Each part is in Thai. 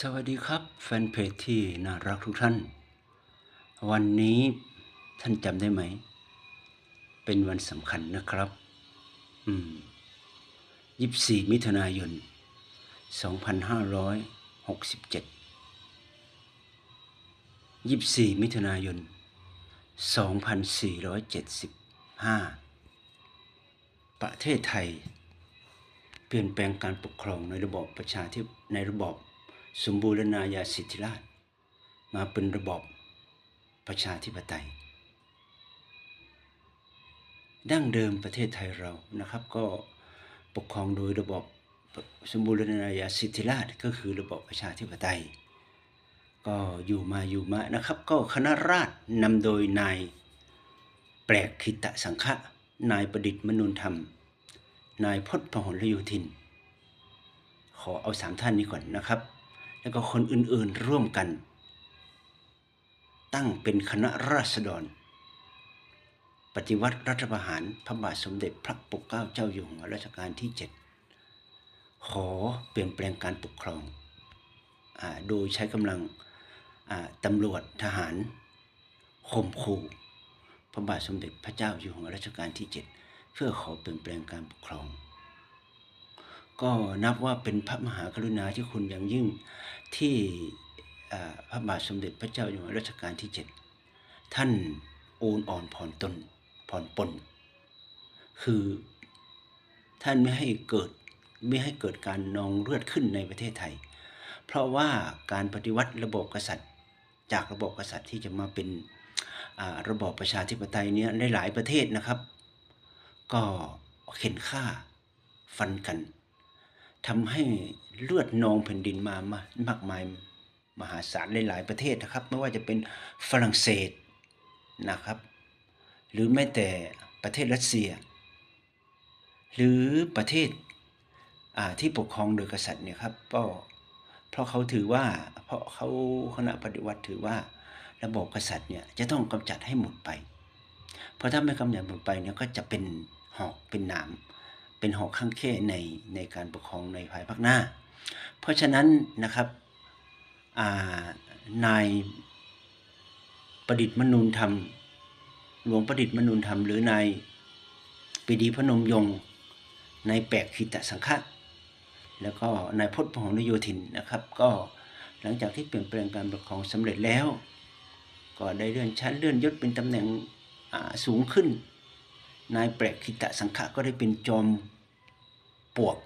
สวัสดีครับ แฟนเพจที่น่ารักทุกท่าน วันนี้ท่านจำได้ไหม เป็นวันสำคัญนะครับ อืมยี่สี่มิถุนายนสองพันห้าร้อยหกสิบเจ็ดยี่สี่มิถุนายนสองพันสี่ร้อยเจ็ดสิบห้าประเทศไทย เปลี่ยนแปลงการปกครองในระบอบประชาธิปในระบอบ สมบูรณาญาสิทธิราช มาเป็นระบอบประชาธิปไตย ดั้งเดิมประเทศไทยเรานะครับ ก็ปกครองโดยระบอบสมบูรณาญาสิทธิราชก็คือระบอบประชาธิปไตย ก็อยู่มาอยู่มานะครับ ก็คณะราษฎรนำโดยนายแปลกขิตะสังฆะนายประดิษฐ์มนุนธรรม นายพจน์พหลโยธิน ขอเอาสามท่านนี้ก่อนนะครับ แล้วก็คนอื่นๆร่วมกัน ตั้งเป็นคณะราษฎร ปฏิวัติรัฐประหารพระบาทสมเด็จพระปกเกล้าเจ้าอยู่หัวรัชกาลที่ 7 ขอเปลี่ยนแปลงการปกครองอโดยใช้กำลังตำรวจทหารข่มขู่พระบาทสมเด็จพระเจ้าอยู่หัวรัชกาลที่ 7 เพื่อขอเปลี่ยนแปลงการปกครอง ก็นับว่าเป็นพระมหากรุณาธิคุณอย่างยิ่งที่พระบาทสมเด็จพระเจ้าอยู่หัวรัชกาลที่ 7 ท่านโอนอ่อนผ่อนตนผ่อนปลนคือท่านไม่ให้เกิดไม่ให้เกิดการนองเลือดขึ้นในประเทศไทย เพราะว่าการปฏิวัติระบบกษัตริย์ จากระบบกษัตริย์ที่จะมาเป็นระบอบประชาธิปไตยเนี้ยในหลายประเทศนะครับ ก็เข็นฆ่าฟันกัน ทำให้เลือดนองแผ่นดินมามามากมายมหาศาลในหลายประเทศนะครับ ไม่ว่าจะเป็นฝรั่งเศสนะครับ หรือแม้แต่ประเทศรัสเซีย หรือประเทศที่ปกครองโดยกษัตริย์เนี่ยครับก็เพราะเขาถือว่าเพราะเขาคณะปฏิวัติถือว่าระบบกษัตริย์เนี่ยจะต้องกำจัดให้หมดไป เพราะถ้าไม่กำจัดหมดไปเนี่ยก็จะเป็นหอกเป็นหนาม เป็นหอกข้างแค่ในในการปกครองในภายภาคหน้า เพราะฉะนั้นนะครับนายประดิษฐ์มนูนธรรม หลวงประดิษฐ์มนูนธรรม หรือนายปีดีพนมยงนายแปกขิตสังฆะแล้วก็นายพจน์พหลโยธินนะครับ ก็หลังจากที่เปลี่ยนแปลงการปกครองสำเร็จแล้ว ก็ได้เลื่อนชั้นเลื่อนยศเป็นตำแหน่งสูงขึ้น นายแปลกขิตะสังฆะก็ได้เป็นจอมปวก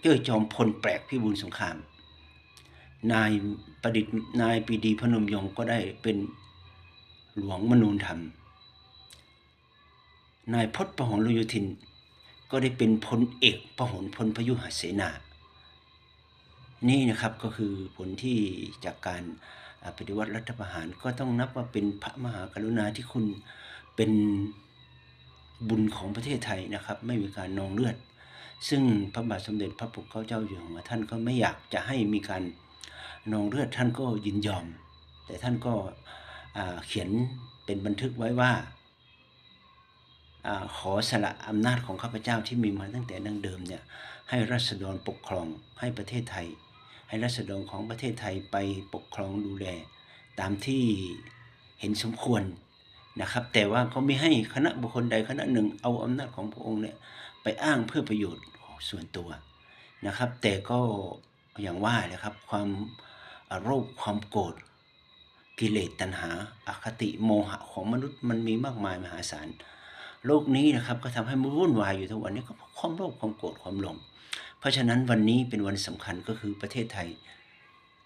เจ้ยจอมพลแปลกพิบูลสงคราม นายประดิษฐ์นายปีดีพนมยงก็ได้เป็นหลวงมนูนธรรม นายพจน์พหลโยธิน ก็ได้เป็นพลเอกพหลพลพยุหเสนา นี่นะครับก็คือผลที่จากการปฏิวัติรัฐประหารก็ต้องนับว่าเป็นพระมหากรุณาธิคุณเป็น บุญของประเทศไทยนะครับ ไม่มีการนองเลือด ซึ่งพระบาทสมเด็จพระปกเกล้าเจ้าอยู่หัวท่านก็ไม่อยากจะให้มีการนองเลือดท่านก็ยินยอม แต่ท่านก็เขียนเป็นบันทึกไว้ว่าอขอสละอำนาจของข้าพเจ้าที่มีมาตั้งแต่ดั้งเดิมเนี่ยให้รัษฎรปกครองให้ประเทศไทย ให้รัษฎรของประเทศไทยไปปกครองดูแล ตามที่เห็นสมควร นะครับ แต่ว่าเขาไม่ให้คณะบุคคลใดคณะหนึ่ง เอาอำนาจของพระองค์เนี่ยไปอ้างเพื่อประโยชน์ส่วนตัวนะครับ แต่ก็อย่างว่าแหละครับความโรคความโกรธกิเลสตัณหาอาคติโมหะของมนุษย์มันมีมากมายมหาศาลโลกนี้นะครับก็ทำให้มันวุ่นวายอยู่ทุกวันนี้ก็เพราะความโลภความโกรธความหลง เพราะฉะนั้นวันนี้เป็นวันสำคัญก็คือประเทศไทย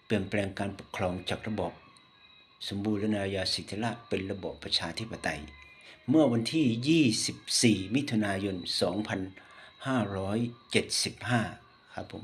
เปลี่ยนแปลงการปกครองจากระบอบ สมบูรณาญาสิทธิราชเป็นระบอบประชาธิปไตย เมื่อวันที่ 24 มิถุนายน 2575 ครับผม